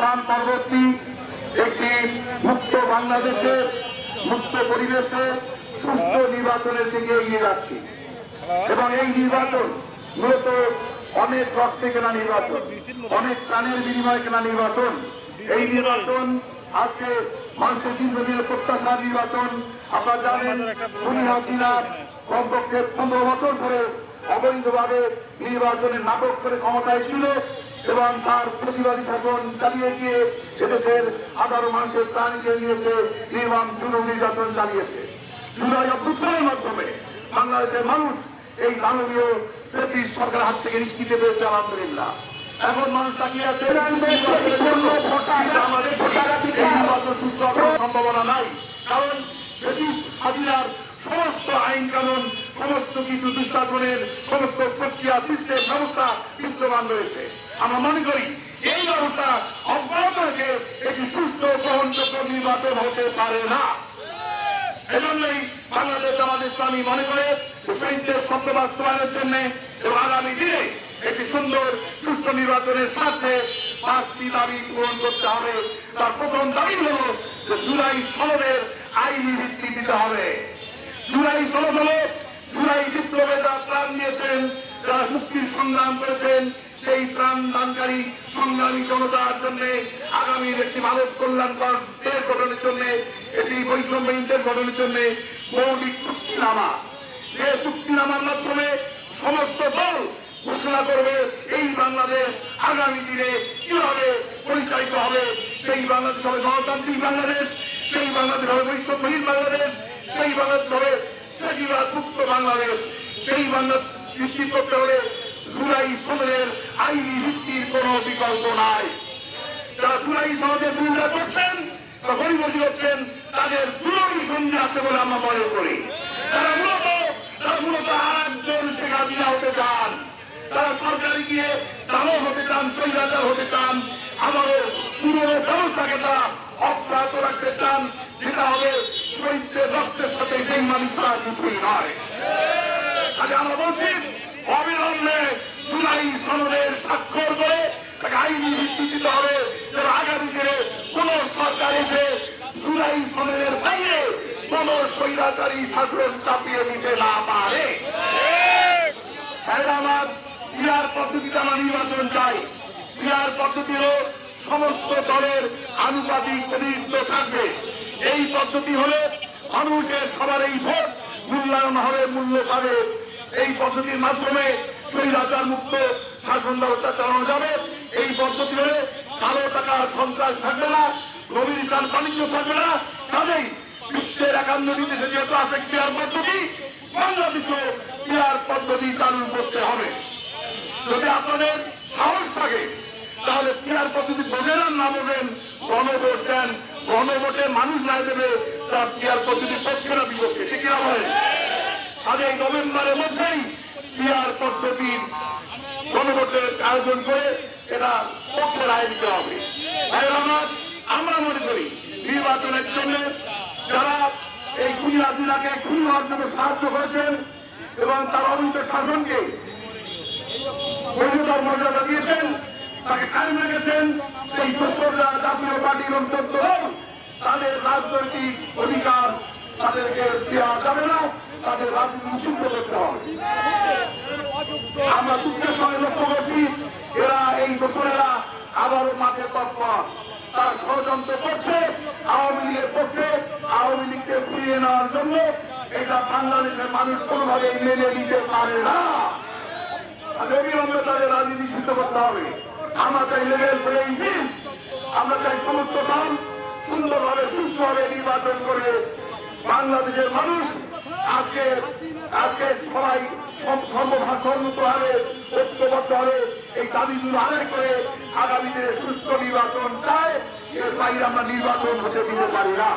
অবস্থান পরবর্তী একটি মুক্ত বাংলাদেশে মুক্ত পরিবেশে সুস্থ নির্বাচনের দিকে এগিয়ে যাচ্ছি। এবং এই নির্বাচন মূলত অনেক রক্তে কেনা নির্বাচন, অনেক প্রাণের বিনিময়ে কেনা নির্বাচন। এই নির্বাচন আজকে মানুষের দীর্ঘদিনের প্রত্যাশার নির্বাচন। আপনারা জানেন, খুনি হাসিনা কমপক্ষে পনেরো বছর ধরে অবৈধভাবে নির্বাচনের নাটক করে ক্ষমতায় ছিল। এবং তার প্রতিবাদী শাসন চালিয়ে গিয়ে এদেশের হাজারো মানুষের প্রাণ কেড়ে নিয়েছে, নির্বাণ শুরু নির্যাতন চালিয়েছে। জুলাই অভ্যুত্থানের মাধ্যমে বাংলাদেশের মানুষ এই মানবীয় ব্রিটিশ সরকার হাত থেকে নিশ্চিত পেয়েছে আলহামদুলিল্লাহ। এখন মানুষ তাকিয়ে আছে আমাদের সম্ভাবনা নাই। কারণ ব্রিটিশ হাসিনার সমস্ত আইন কানুন, সমস্ত কিছু দুঃশাসনের সমস্ত প্রক্রিয়া সিস্টেম ব্যবস্থা বিদ্যমান রয়েছে। আমরা মনে করি, এই ব্যবস্থা অব্যাহত রেখে একটি সুস্থ গ্রহণযোগ্য নির্বাচন হতে পারে না। এজন্যই বাংলাদেশ আমাদের ইসলামী মনে করে শহীদদের স্বপ্ন বাস্তবায়নের জন্য এবং আগামী দিনে একটি সুন্দর সুস্থ নির্বাচনের স্বার্থে পাঁচটি দাবি পূরণ করতে হবে। তার প্রথম দাবি হল যে জুলাই সনদের আইনি ভিত্তি দিতে হবে। জুলাই হল জুলাই বিপ্লবে যারা প্রাণ দিয়েছেন, যারা মুক্তির সংগ্রাম করেছেন, সেই প্রাণ দানকারী সংগ্রামী জনতার জন্য, আগামীর একটি মানব কল্যাণকর দেশ গঠনের জন্য এটি বৈষম্য ইন্টের গঠনের জন্য মৌলিক চুক্তিনামা। যে চুক্তিনামার মাধ্যমে সমস্ত দল ঘোষণা করবে এই বাংলাদেশ আগামী দিনে কীভাবে পরিচালিত হবে, সেই বাংলাদেশ হবে গণতান্ত্রিক বাংলাদেশ, সেই বাংলাদেশ হবে বৈষম্যহীন বাংলাদেশ হবে ফেসিবাদ মুক্ত বাংলাদেশ বাংলাদেশ করতে হলে জুলাই সনদের আইনি ভিত্তির কোন বিকল্প নাই। যারা জুলাই সনদের বিরোধিতা করছেন বলি হচ্ছেন তাদের পুরোপুরি সন্ধে আছে বলে আমরা মনে করি। তারা মূলত তারা মূলত আরেকজন শেখ হাসিনা হতে চান, তারা সরকারি গিয়ে দামও হতে চান সৈরাচার হতে চান, আমাদের পুরনো ব্যবস্থাকে তারা অব্যাহত রাখতে চান, যেটা হবে শহীদদের রক্তের সাথে মানুষ তারা কিছুই নয়। আজ আমরা বলছি, অবিলম্বে জুলাই সনদের স্বাক্ষর করে তাকে আইনি ভিত্তি দিতে হবে যেন আগামী দিনে কোন সরকার এসে জুলাই সনদের বাইরে কোন স্বৈরাচারী শাসন চাপিয়ে দিতে না পারে। হায়দ্রাবাদ বিহার পদ্ধতিতে আমরা নির্বাচন চাই। বিহার পদ্ধতি হল সমস্ত দলের আনুপাতিক প্রতিনিধিত্ব থাকবে। এই পদ্ধতি হলে মানুষের সবার এই ভোট মূল্যায়ন হবে, মূল্য পাবে এই পদ্ধতির মাধ্যমে স্বৈরাচার মুক্ত শাসন ব্যবস্থা চালানো যাবে। এই পদ্ধতি হলে কালো টাকা সন্ত্রাস থাকবে না, নবীন ইসলাম বাণিজ্য থাকবে না। কাজেই বিশ্বের একান্নটি দেশে যেহেতু আছে ক্রিয়ার পদ্ধতি, বাংলাদেশে ক্রিয়ার পদ্ধতি চালু করতে হবে। যদি আপনাদের সাহস থাকে, তাহলে ক্রিয়ার পদ্ধতি বোঝেন আর না বোঝেন, গণভোট দেন। গণভোটে মানুষ রায় দেবে, তার ক্রিয়ার পদ্ধতি পক্ষে না বিপক্ষে, ঠিক না এই নভেম্বরের মধ্যেই ক্রিয়ার পদ্ধতির গণভোটের আয়োজন করে এটা পক্ষে রায় দিতে হবে। আমরা মনে করি নির্বাচনের জন্য যারা এই খুনি হাসিনাকে খুনি হওয়ার জন্য সাহায্য করেছেন এবং তার অবৈধ শাসনকে বৈধতার মর্যাদা দিয়েছেন, তাকে কায়েম রেখেছেন সেই দুষ্কর্মরা জাতীয় পার্টির অন্তর্গত হন, তাদের রাজনৈতিক অধিকার তাদেরকে দেওয়া যাবে না, তাদের রাজনীতি করতে হবে। আমরা দুঃখের সঙ্গে লক্ষ্য করছি, এরা এই দোষরেরা আবারও মাঠে তৎপর। তার ষড়যন্ত্র করছে, আওয়ামী লীগের পক্ষে আওয়ামী লীগকে ফিরিয়ে নেওয়ার জন্য এটা বাংলাদেশের মানুষ কোনোভাবে মেনে নিতে পারে না। অবিলম্বে তাদের রাজনীতি করতে হবে। আমরা চাই লেভেল প্লেইং ফিল্ড, আমরা চাই সমস্ত দল সুন্দরভাবে, সুস্থভাবে নির্বাচন করে বাংলাদেশের মানুষ আজকে আজকে সবাই সর্বভাষণমত হবে ঐক্যবদ্ধ হবে এই দাবিগুলো আদায় করে আগামী দিনে সুস্থ নির্বাচন চায়, এর বাইরে আমরা নির্বাচন হতে দিতে পারি না।